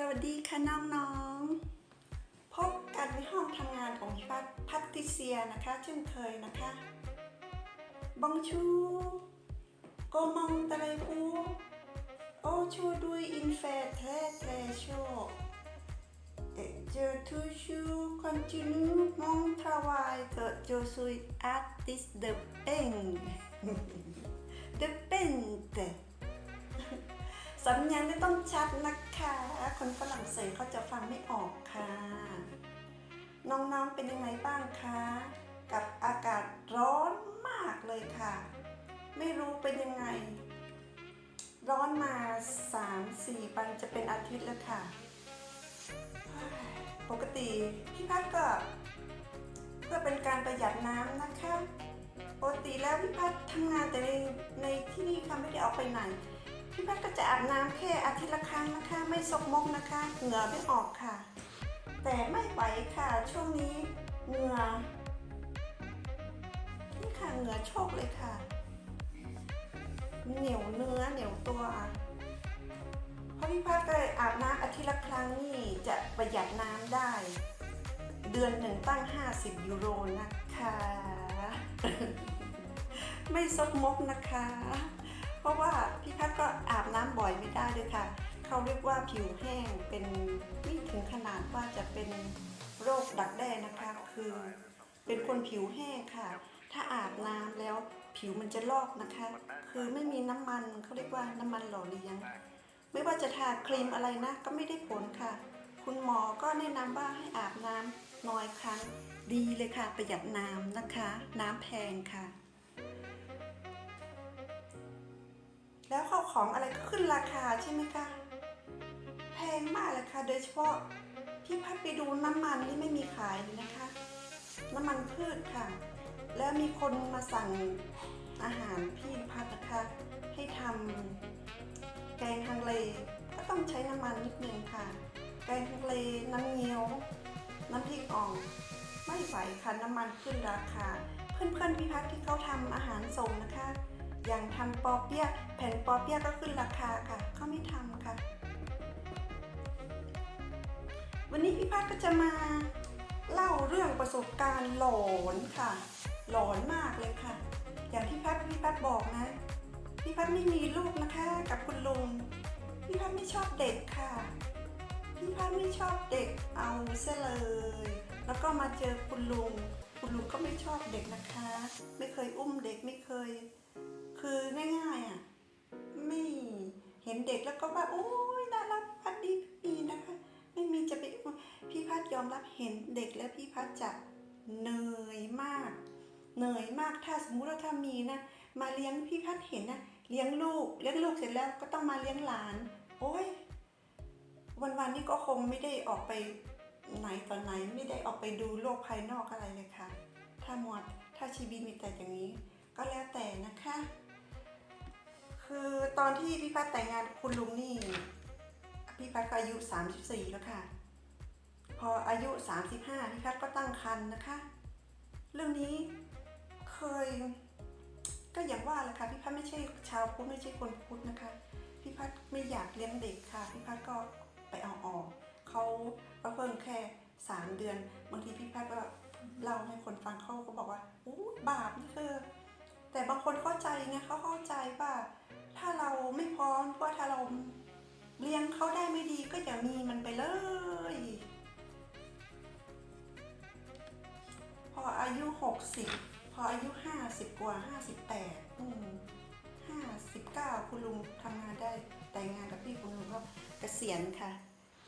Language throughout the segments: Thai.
สวัสดีค่ะน้องๆ พบกันในห้องทำงานของพี่พัทพัตติเซียนะคะเช่นเคยนะคะบองชูโกมองตะเลอูโอชูดุยอินเฟเทเทโชเอเจอทูชูคอนติเนียมองทราวายเกิดโจซุยอาร์ติสเดเป้งเดเป้งเต สำเนียงไม่ต้องชัดนะคะ คนฝรั่งเศสเขาจะฟังไม่ออกค่ะ น้องๆเป็นยังไงบ้างคะ กับอากาศร้อนมากเลยค่ะ ไม่รู้เป็นยังไง ร้อนมา 3-4วันจะเป็นอาทิตย์แล้วค่ะ ปกติพี่พัดก็ เพื่อเป็นการประหยัดน้ำนะคะ ปกติแล้วพี่พัดทำงานแต่ในในที่นี่ค่ะไม่ได้ออกไปไหน พี่แพัดก็จะอาบน้ำแค่อาทิตย์ละครั้งนะคะ ไม่ซกมกนะคะ เหงื่อไม่ออกค่ะ แต่ไม่ไหวค่ะช่วงนี้เหงื่อนี่ค่ะเหงื่อโชกเลยค่ะ เหนียวเนื้อเหนียวตัวเพราะพี่พัดก็อาบน้ำอาทิตย์ละครั้งนี่จะประหยัดน้ำได้ เดือนหนึ่งตั้ง 50 ยูโรนะคะ ไม่ซกมกนะคะ ราะว่าพี่พัดก็อาบน้ำบ่อยไม่ได้ด้วยค่ะเขาเรียกว่าผิวแห้งเป็นไม่ถึงขนาดว่าจะเป็นโรคดักแด้นะคะ คือเป็นคนผิวแห้งค่ะ ถ้าอาบน้ำแล้วผิวมันจะลอกนะคะ คือไม่มีน้ำมันเขาเรียกว่าน้ำมันหล่อเลี้ยง ไม่ว่าจะทาครีมอะไรนะ ก็ไม่ได้ผลค่ะ คุณหมอก็แนะนำว่าให้อาบน้ำน้อยครั้งดีเลยค่ะ ประหยัดน้ำนะคะ น้ำแพงค่ะ แล้วข้าวของอะไรก็ขึ้นราคาใช่ไหมคะ แพงมากเลยค่ะ โดยเฉพาะพี่พัดไปดูน้ำมันนี่ไม่มีขายเลยนะคะ น้ำมันพืชค่ะ แล้วมีคนมาสั่งอาหารพี่พัดนะคะ ให้ทำแกงฮังเลก็ต้องใช้น้ำมันนิดนึงค่ะ แกงฮังเลน้ำเงี้ยว น้ำพริกอ่อง ไม่ไหวค่ะน้ำมันขึ้นราคา เพื่อนๆพี่พัดที่เขาทำอาหารส่งนะคะ อย่างทำปอเปี๊ยะแผ่นปอเปี๊ยะก็ขึ้นราคาค่ะเขาไม่ทำค่ะ วันนี้พี่พัดก็จะมาเล่าเรื่องประสบการณ์หลอนค่ะ หลอนมากเลยค่ะ อย่างที่พัดพี่พัดบอกนะพี่พัดไม่มีลูกนะคะ กับคุณลุงพี่พัดไม่ชอบเด็กค่ะพี่พัดไม่ชอบเด็กเอาเสเลย แล้วก็มาเจอคุณลุง คุณลุงก็ไม่ชอบเด็กนะคะ ไม่เคยอุ้มเด็กไม่เคย คือง่ายๆอะไม่เห็นเด็กแล้วก็ว่าโอ้ยน่ารักพัดดีปีนะคะ ไม่มีจะไปพี่พัดยอมรับเห็นเด็กแล้วพี่พัดจะเหนื่อยมากเหนื่อยมากถ้าสมมุติว่าถ้ามีนะมาเลี้ยงพี่พัดเห็นนะเลี้ยงลูกเลี้ยงลูกเสร็จแล้วก็ต้องมาเลี้ยงหลาน โอ้ยวันๆนี้ก็คงไม่ได้ออกไปไหนต่อไหนไม่ได้ออกไปดูโลกภายนอกอะไรเลยค่ะ ถ้าหมดถ้าชีวิตมีแต่อย่างนี้ ก็แล้วแต่นะคะ คือตอนที่พี่พัดแต่งงานคุณลุงนี่ พี่พัดก็อายุ 34 แล้วค่ะ พออายุ 35 พี่พัดก็ตั้งครรภ์นะคะ เรื่องนี้เคย ก็อย่างว่าแหละค่ะพี่พัดไม่ใช่ชาวพุทธไม่ใช่คนพุทธนะคะ พี่พัดไม่อยากเลี้ยงเด็กค่ะ พี่พัดก็ไปเอาออกเขาก็เพิ่งแค่3เดือนบางทีพี่พัดก็เล่าให้คนฟังเขาก็บอกว่าอู้บาปนี่คือแต่บางคนเข้าใจไงเขาเข้าใจว่า ถ้าเราไม่พร้อมว่าถ้าเราเลี้ยงเขาได้ไม่ดีก็อย่ามีมันไปเลย พออายุ60พออายุ50กว่า58อืม59คุณลุงทำงานได้แต่งงานกับพี่คุณลุงก็เกษียณค่ะ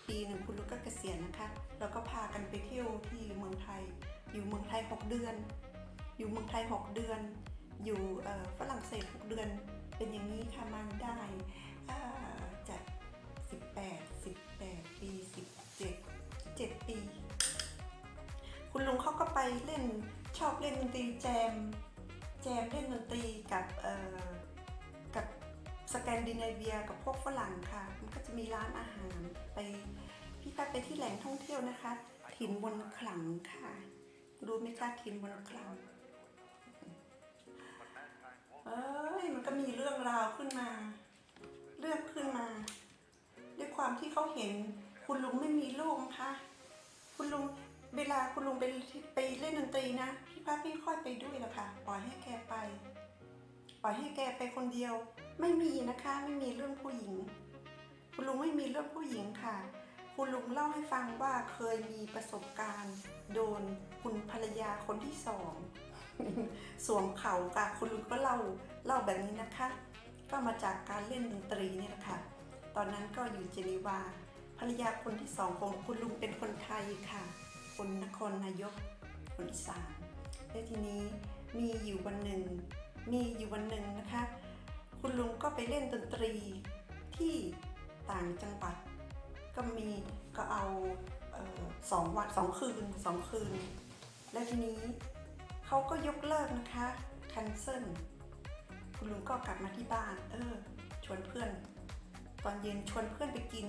ปีหนึ่งคุณลุงก็เกษียณนะคะ แล้วก็พากันไปเที่ยวที่เมืองไทย อยู่เมืองไทย6เดือน อยู่เมืองไทย6เดือน อยู่ฝรั่งเศส6เดือน เป็นอย่างนี้ค่ะมันได้อ่าจะ18 18 ปี 17 7 ปี คุณลุงเขาก็ไปเล่นชอบเล่นดนตรีแจม แจมเล่นดนตรีกับกับสแกนดิเนเวียกับพวกฝรั่งค่ะ มันก็จะมีร้านอาหารไปพี่พัดไปที่แหล่งท่องเที่ยวนะคะ ถิ่นบนขลังค่ะ รู้ไหมคะถิ่นบนขลัง เอ้ยมันก็มีเรื่องราวขึ้นมา เรื่องขึ้นมา ด้วยความที่เขาเห็นคุณลุงไม่มีลูกนะคะคุณลุงเวลาคุณลุงไปไปเล่นดนตรีนะพี่พัดไม่ค่อยไปด้วยหรอกค่ะปล่อยให้แกไป ปล่อยให้แกไปคนเดียว ไม่มีนะคะ ไม่มีเรื่องผู้หญิง คุณลุงไม่มีเรื่องผู้หญิงค่ะ คุณลุงเล่าให้ฟังว่าเคยมีประสบการณ์ โดนคุณภรรยาคนที่สอง สวมเขาค่ะคุณลุงก็เล่าเล่าแบบนี้นะคะ ก็มาจากการเล่นดนตรีเนี่ยแหละค่ะ ตอนนั้นก็อยู่เจนีวาภรรยาคนที่สองของคุณลุงเป็นคนไทยค่ะ คนนครนายกคนอีสานและทีนี้มีอยู่วันหนึ่ง มีอยู่วันหนึ่งนะคะ คุณลุงก็ไปเล่นดนตรีที่ต่างจังหวัด ก็มีก็เอาเออสองวันสองคืนสองคืน แล้วทีนี้ เขาก็ยกเลิกนะคะ คันเซิลคุณลุงก็กลับมาที่บ้าน เออ ชวนเพื่อน ตอนเย็นชวนเพื่อนไปกิน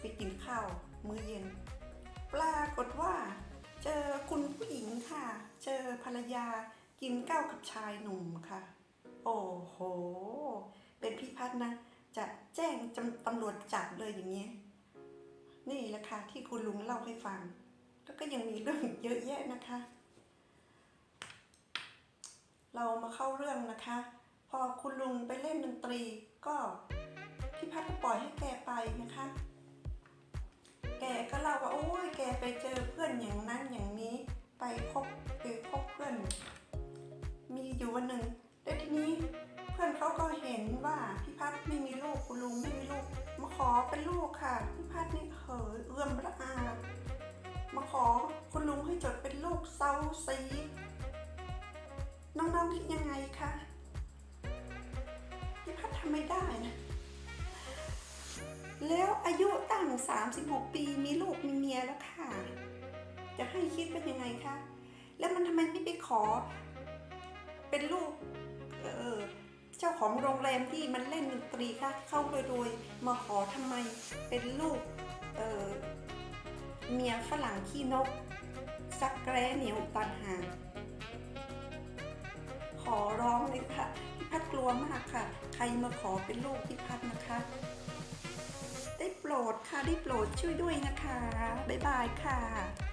ไปกินข้าว มื้อเย็น ปรากฏว่า เจอคุณผู้หญิงค่ะ เจอภรรยากินข้าวกับชายหนุ่มค่ะ โอ้โห เป็นพี่พัฒน์นะ จะแจ้งจตำรวจจับเลยอย่างนี้ นี่แหละค่ะที่คุณลุงเล่าให้ฟัง แล้วก็ยังมีเรื่องเยอะแยะนะคะ เรามาเข้าเรื่องนะคะ พอคุณลุงไปเล่นดนตรีก็พี่พัฒน์ก็ปล่อยให้แกไปนะคะ แกก็เล่าว่าโอ้ยแกไปเจอเพื่อนอย่างนั้นอย่างนี้ไปคบไปคบเพื่อน มีอยู่วันหนึ่งแล้วทีนี้เพื่อนเขาก็เห็นว่าพี่พัฒน์ไม่มีลูกคุณลุงไม่มีลูกมาขอเป็นลูกค่ะพี่พัฒน์นี่เขยเอื้อมระอามาขอคุณลุงให้จดเป็นลูกเซาซี น้องๆคิดยังไงคะพี่พัฒน์ทำไม่ได้นะ แล้วอายุตั้ง 36 ปีมีลูกมีเมียแล้วค่ะ จะให้คิดเป็นยังไงคะ แล้วมันทำไมไม่ไปขอ เป็นลูก เออเจ้าของโรงแรมที่มันเล่นดนตรีค่ะเข้าโดยๆมาขอทำไมเป็นลูก เออเมียฝรั่งขี้นกซักแกร้เหนียวตันหาง อร้องเลยค่ะพี่พัดกลัวมากค่ะ ใครมาขอเป็นลูกพี่พัดนะคะ ได้โปรดค่ะได้โปรดช่วยด้วยนะคะ บ๊ายบายค่ะ